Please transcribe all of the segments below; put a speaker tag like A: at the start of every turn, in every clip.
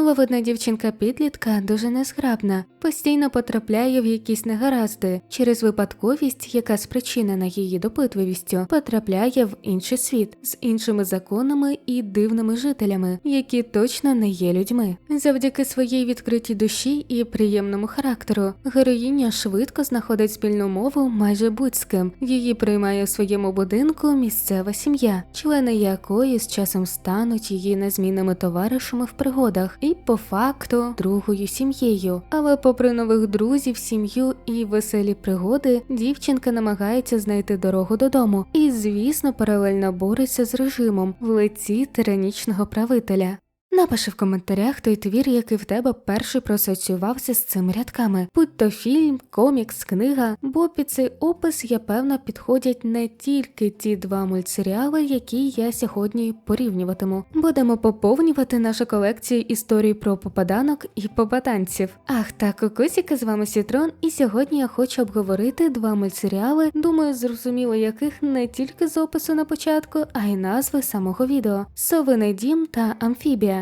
A: Миловидна дівчинка підлітка дуже незграбна, постійно потрапляє в якісь негаразди через випадковість, яка спричинена її допитливістю, потрапляє в інший світ з іншими законами і дивними жителями, які точно не є людьми. Завдяки своїй відкритій душі і приємному характеру, героїня швидко знаходить спільну мову майже будь з ким. Її приймає у своєму будинку місцева сім'я, члени якої з часом стануть її незмінними товаришами в пригодах і по факту другою сім'єю. Але попри нових друзів, сім'ю і веселі пригоди, дівчинка намагається знайти дорогу додому і, звісно, паралельно бореться з режимом в лиці тиранічного правителя. Напиши в коментарях той твір, який в тебе перший проасоціювався з цими рядками, будь то фільм, комікс, книга, бо під цей опис, я певна, підходять не тільки ті два мультсеріали, які я сьогодні порівнюватиму. Будемо поповнювати нашу колекцію історій про попаданок і попаданців. Ах, так, кукусіка, з вами Сітрон, і сьогодні я хочу обговорити два мультсеріали, думаю, зрозуміло яких не тільки з опису на початку, а й назви самого відео: Совиний дім та Амфібія.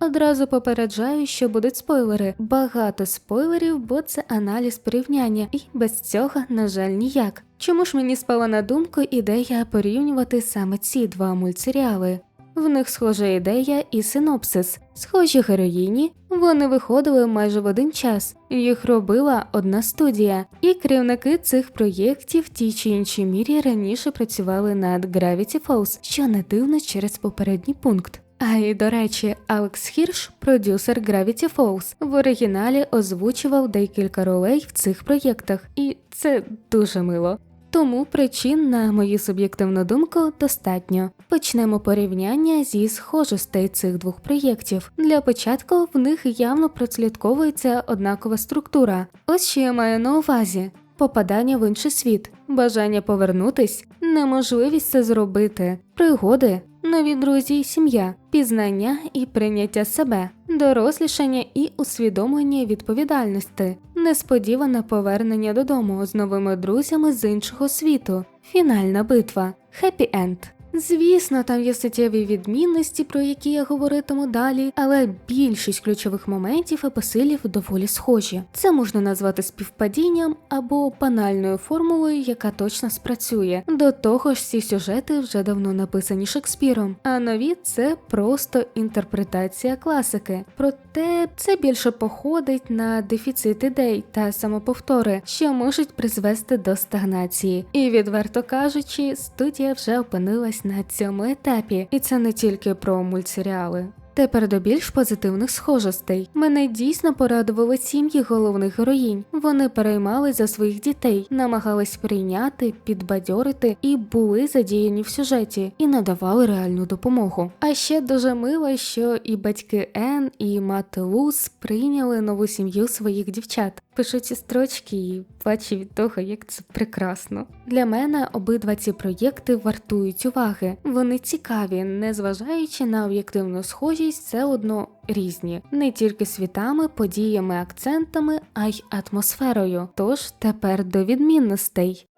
A: Одразу попереджаю, що будуть спойлери. Багато спойлерів, бо це аналіз порівняння, і без цього, на жаль, ніяк. Чому ж мені спала на думку ідея порівнювати саме ці два мультсеріали? В них схожа ідея і синопсис, схожі героїні, вони виходили майже в один час, їх робила одна студія, і керівники цих проєктів в тій чи іншій мірі раніше працювали над Gravity Falls, що не дивно через попередній пункт. А і до речі, Алекс Хірш, продюсер Gravity Falls, в оригіналі озвучував декілька ролей в цих проєктах, і це дуже мило. Тому причин, на мою суб'єктивну думку, достатньо. Почнемо порівняння зі схожостей цих двох проєктів. Для початку в них явно прослідковується однакова структура. Ось що я маю на увазі. Попадання в інший світ, бажання повернутись, неможливість це зробити, пригоди, нові друзі і сім'я, пізнання і прийняття себе, дорослішання і усвідомлення відповідальності, несподіване повернення додому з новими друзями з іншого світу, фінальна битва, хеппі енд. Звісно, там є суттєві відмінності, про які я говоритиму далі, але більшість ключових моментів і посилів доволі схожі. Це можна назвати співпадінням або банальною формулою, яка точно спрацює. До того ж, ці сюжети вже давно написані Шекспіром, а нові це просто інтерпретація класики. Проте це більше походить на дефіцит ідей та самоповтори, що можуть призвести до стагнації. І відверто кажучи, студія вже опинилась на цьому етапі, і це не тільки про мультсеріали. Тепер до більш позитивних схожостей. Мене дійсно порадували сім'ї головних героїнь. Вони переймали за своїх дітей, намагались прийняти, підбадьорити і були задіяні в сюжеті і надавали реальну допомогу. А ще дуже мило, що і батьки Ен, і мати Луз прийняли нову сім'ю своїх дівчат. Пишу ці строчки і плачу від того, як це прекрасно. Для мене обидва ці проєкти вартують уваги. Вони цікаві, незважаючи на об'єктивну схожість, все одно різні, не тільки світами, подіями, акцентами, а й атмосферою. Тож тепер до відмінностей.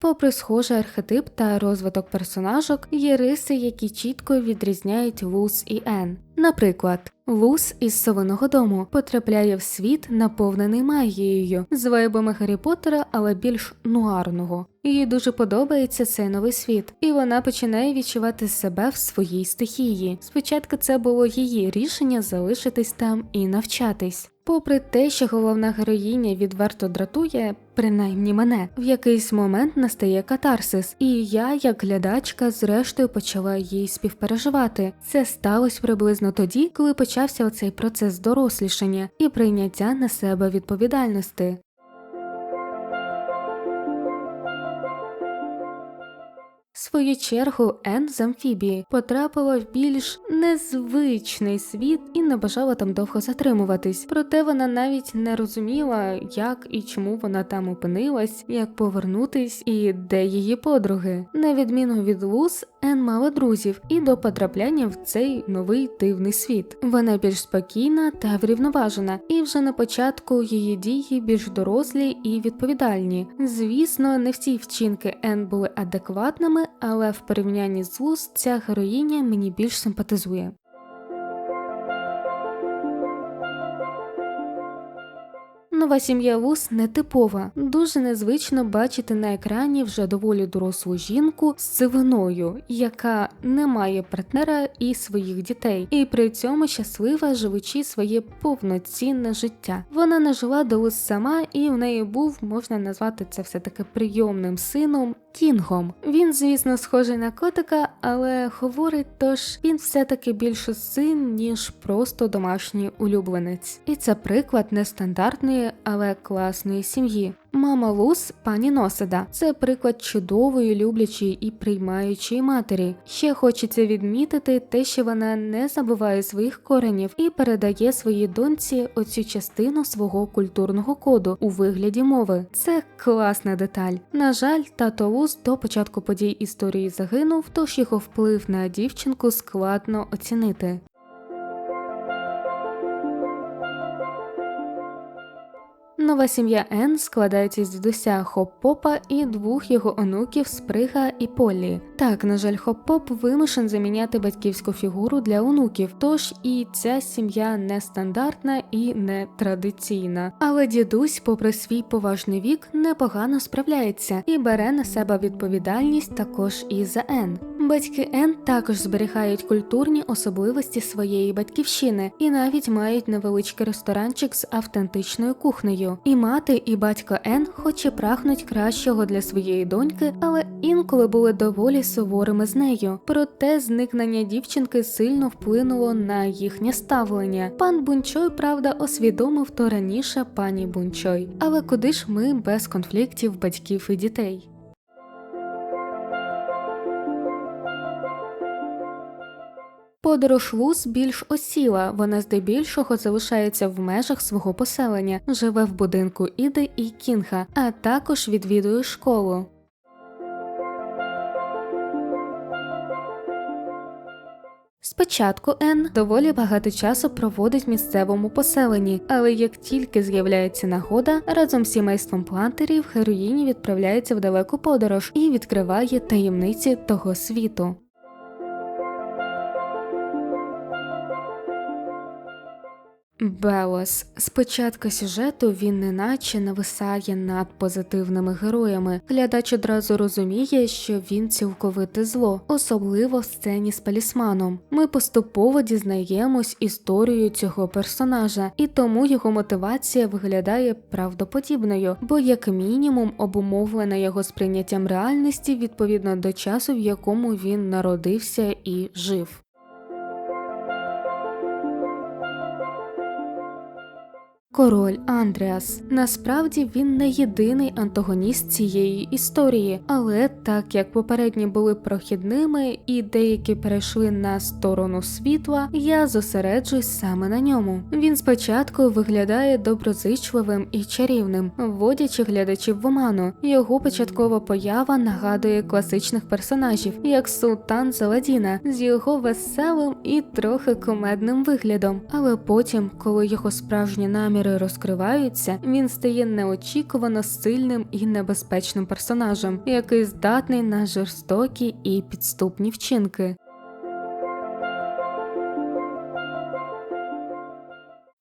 A: Попри схожий архетип та розвиток персонажок, є риси, які чітко відрізняють Луз і Ен. Наприклад, Лус із совиного дому потрапляє в світ, наповнений магією, з вайбами Гаррі Поттера, але більш нуарного. Їй дуже подобається цей новий світ, і вона починає відчувати себе в своїй стихії. Спочатку це було її рішення залишитись там і навчатись. Попри те, що головна героїня відверто дратує, принаймні мене, в якийсь момент настає катарсис, і я, як глядачка, зрештою почала їй співпереживати. Це сталося приблизно тоді, коли почався оцей процес дорослішання і прийняття на себе відповідальності. Свою чергу Ен з амфібії потрапила в більш незвичний світ і не бажала там довго затримуватись. Проте вона навіть не розуміла, як і чому вона там опинилась, як повернутись і де її подруги. На відміну від Луз, Ен мала друзів і до потрапляння в цей новий дивний світ. Вона більш спокійна та врівноважена, і вже на початку її дії більш дорослі і відповідальні. Звісно, не всі вчинки Ен були адекватними, але в порівнянні з Луз ця героїня мені більш симпатизує. Нова сім'я Лус нетипова. Дуже незвично бачити на екрані вже доволі дорослу жінку з сивиною, яка не має партнера і своїх дітей, і при цьому щаслива, живучи своє повноцінне життя. Вона не жила до сама, і в неї був, можна назвати це все таки прийомним сином. Кінгом. Він, звісно, схожий на котика, але говорить, тож він все-таки більше син, ніж просто домашній улюбленець. І це приклад нестандартної, але класної сім'ї. Мама Лус, пані Носеда, це приклад чудової, люблячої і приймаючої матері. Ще хочеться відмітити те, що вона не забуває своїх коренів і передає своїй доньці оцю частину свого культурного коду у вигляді мови. Це класна деталь. На жаль, тато Лус до початку подій історії загинув, тож його вплив на дівчинку складно оцінити. Нова сім'я Ен складається з дідуся Хоп-Попа і двох його онуків Сприга і Полі. Так, на жаль, Хоп-Поп вимушен заміняти батьківську фігуру для онуків, тож і ця сім'я нестандартна і не традиційна. Але дідусь, попри свій поважний вік, непогано справляється і бере на себе відповідальність також і за Ен. Батьки Ен також зберігають культурні особливості своєї батьківщини і навіть мають невеличкий ресторанчик з автентичною кухнею. І мати, і батько Ен, хоч і прагнуть кращого для своєї доньки, але інколи були доволі суворими з нею. Проте зникнення дівчинки сильно вплинуло на їхнє ставлення. Пан Бунчой, правда, освідомив то раніше пані Бунчой. Але куди ж ми без конфліктів батьків і дітей? Подорож Луз більш осіла, вона здебільшого залишається в межах свого поселення, живе в будинку Іди і Кінга, а також відвідує школу. Спочатку Ен доволі багато часу проводить в місцевому поселенні, але як тільки з'являється нагода, разом з сімейством плантерів героїні відправляється в далеку подорож і відкриває таємниці того світу. Белос. Спочатку сюжету він неначе нависає над позитивними героями. Глядач одразу розуміє, що він цілковите зло, особливо в сцені з палісманом. Ми поступово дізнаємось історію цього персонажа, і тому його мотивація виглядає правдоподібною, бо, як мінімум, обумовлена його сприйняттям реальності відповідно до часу, в якому він народився і жив. Король Андреас. Насправді він не єдиний антагоніст цієї історії, але так як попередні були прохідними і деякі перейшли на сторону світла, я зосереджусь саме на ньому. Він спочатку виглядає доброзичливим і чарівним, вводячи глядачів в оману. Його початкова поява нагадує класичних персонажів, як Султан Заладіна, з його веселим і трохи комедним виглядом. Але потім, коли його справжні наміри наміри розкриваються, він стає неочікувано сильним і небезпечним персонажем, який здатний на жорстокі і підступні вчинки.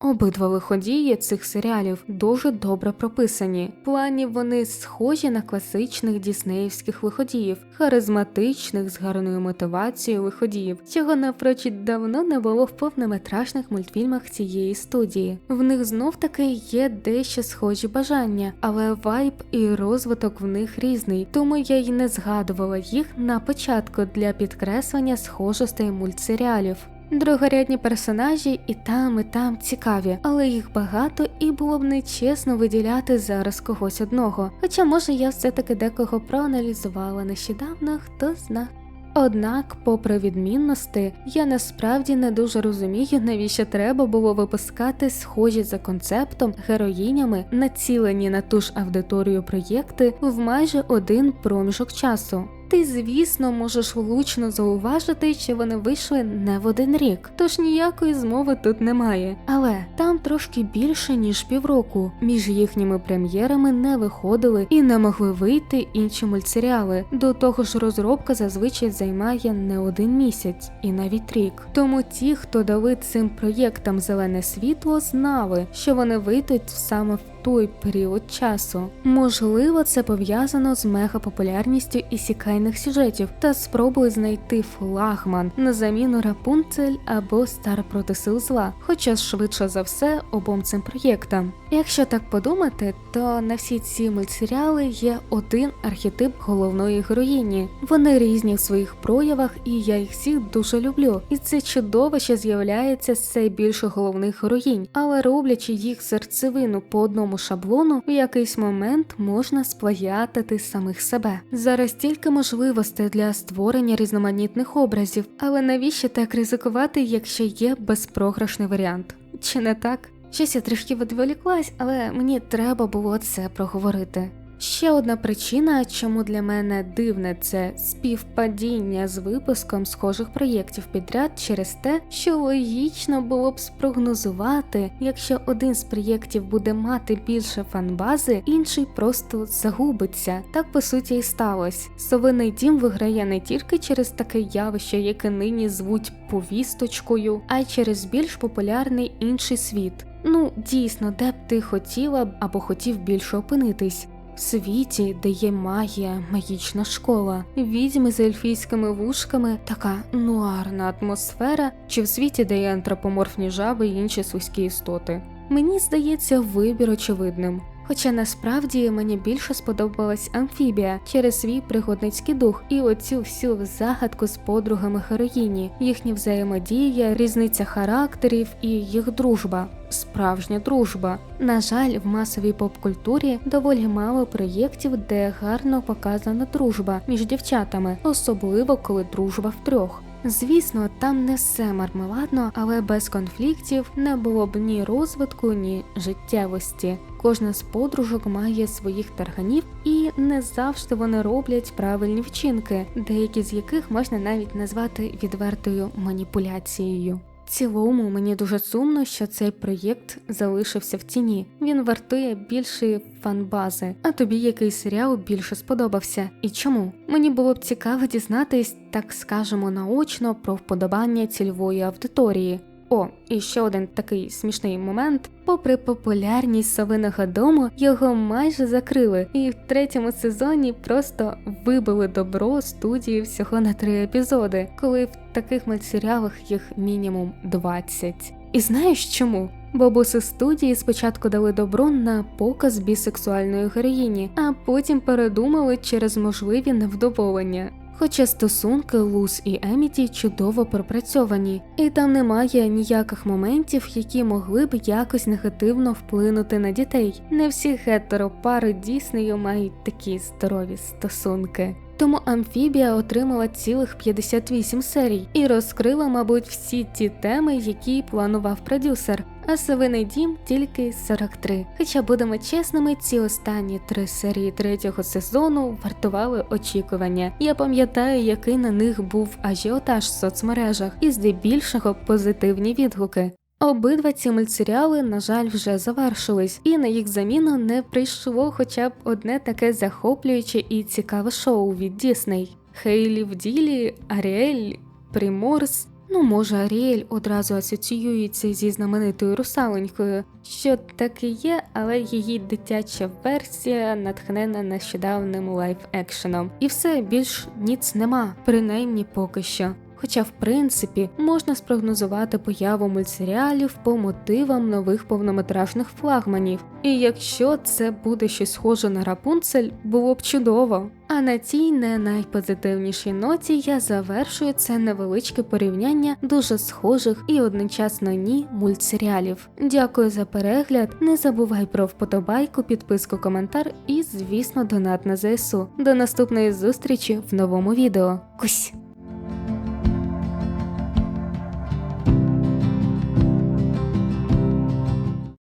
A: Обидва виходії цих серіалів дуже добре прописані. В плані вони схожі на класичних діснеївських виходіїв, харизматичних з гарною мотивацією виходіїв, чого напрочуд давно не було в повнометражних мультфільмах цієї студії. В них знов таки є дещо схожі бажання, але вайб і розвиток в них різний, тому я й не згадувала їх на початку для підкреслення схожостей мультсеріалів. Другорядні персонажі і там, і там цікаві, але їх багато і було б нечесно виділяти зараз когось одного. Хоча, може, я все-таки декого проаналізувала нещодавно, хто зна. Однак, попри відмінності, я насправді не дуже розумію, навіщо треба було випускати схожі за концептом героїнями, націлені на ту ж аудиторію проєкти в майже один проміжок часу. Ти, звісно, можеш влучно зауважити, що вони вийшли не в один рік, тож ніякої змови тут немає. Але там трошки більше ніж півроку. Між їхніми прем'єрами не виходили і не могли вийти інші мультсеріали. До того ж, розробка зазвичай займає не один місяць і навіть рік. Тому ті, хто дали цим проєктам зелене світло, знали, що вони вийдуть саме в той період часу. Можливо, це пов'язано з мегапопулярністю ісікайних сюжетів та спробою знайти флагман на заміну Рапунцель або Стар проти сил зла, хоча швидше за все обом цим проєктам. Якщо так подумати, то на всі ці мультсеріали є один архетип головної героїні. Вони різні в своїх проявах, і я їх всіх дуже люблю. І це чудово, що з'являється все більше головних героїнь, але роблячи їх серцевину по одному шаблону, в якийсь момент можна сплагіатити самих себе. Зараз тільки можливостей для створення різноманітних образів, але навіщо так ризикувати, якщо є безпрограшний варіант? Чи не так? Щось я трішки відволіклась, але мені треба було це проговорити. Ще одна причина, чому для мене дивне це співпадіння з випуском схожих проєктів підряд через те, що логічно було б спрогнозувати, якщо один з проєктів буде мати більше фанбази, інший просто загубиться. Так по суті і сталося. Совиний дім виграє не тільки через таке явище, яке нині звуть повісточкою, а й через більш популярний інший світ. Ну, дійсно, де б ти хотіла або хотів більше опинитись. В світі, де є магія, магічна школа, відьми з ельфійськими вушками, така нуарна атмосфера, чи в світі, де є антропоморфні жаби і інші сузькі істоти. Мені здається, вибір очевидним. Хоча насправді мені більше сподобалась амфібія через свій пригодницький дух і оцю всю загадку з подругами героїні, їхня взаємодія, різниця характерів і їх дружба. Справжня дружба. На жаль, в масовій поп-культурі доволі мало проєктів, де гарно показана дружба між дівчатами, особливо коли дружба втрьох. Звісно, там не все мармеладно, але без конфліктів не було б ні розвитку, ні життєвості. Кожна з подружок має своїх тарганів, і не завжди вони роблять правильні вчинки, деякі з яких можна навіть назвати відвертою маніпуляцією. Цілому мені дуже сумно, що цей проєкт залишився в тіні. Він вартує більшої фанбази. А тобі який серіал більше сподобався? І чому? Мені було б цікаво дізнатись, так скажемо, наочно про вподобання цільової аудиторії. О, і ще один такий смішний момент. Попри популярність совиного дому, його майже закрили, і в третьому сезоні просто вибили добро студії всього на три епізоди, коли в таких мультсеріалах їх мінімум 20. І знаєш чому? Бо боси студії спочатку дали добро на показ бісексуальної героїні, а потім передумали через можливі невдоволення. Хоча стосунки Луз і Еміті чудово пропрацьовані, і там немає ніяких моментів, які могли б якось негативно вплинути на дітей. Не всі гетеропари дійснею мають такі здорові стосунки. Тому Амфібія отримала цілих 58 серій і розкрила, мабуть, всі ті теми, які планував продюсер. А Савиний дім тільки 43. Хоча будемо чесними, ці останні три серії третього сезону вартували очікування. Я пам'ятаю, який на них був ажіотаж в соцмережах, і здебільшого позитивні відгуки. Обидва ці мультсеріали, на жаль, вже завершились, і на їх заміну не прийшло хоча б одне таке захоплююче і цікаве шоу від Дісней. Хейлі в ділі, Аріель, Приморс. Ну, може, Аріель одразу асоціюється зі знаменитою русалонькою, що так і є, але її дитяча версія натхнена нещодавним лайф-екшеном. І все більш ніц нема, принаймні поки що. Хоча, в принципі, можна спрогнозувати появу мультсеріалів по мотивам нових повнометражних флагманів, і якщо це буде щось схоже на Рапунцель, було б чудово. А на цій не найпозитивнішій ноті я завершую це невеличке порівняння дуже схожих і одночасно ні мультсеріалів. Дякую за перегляд. Не забувай про вподобайку, підписку, коментар і, звісно, донат на ЗСУ. До наступної зустрічі в новому відео. Кусь!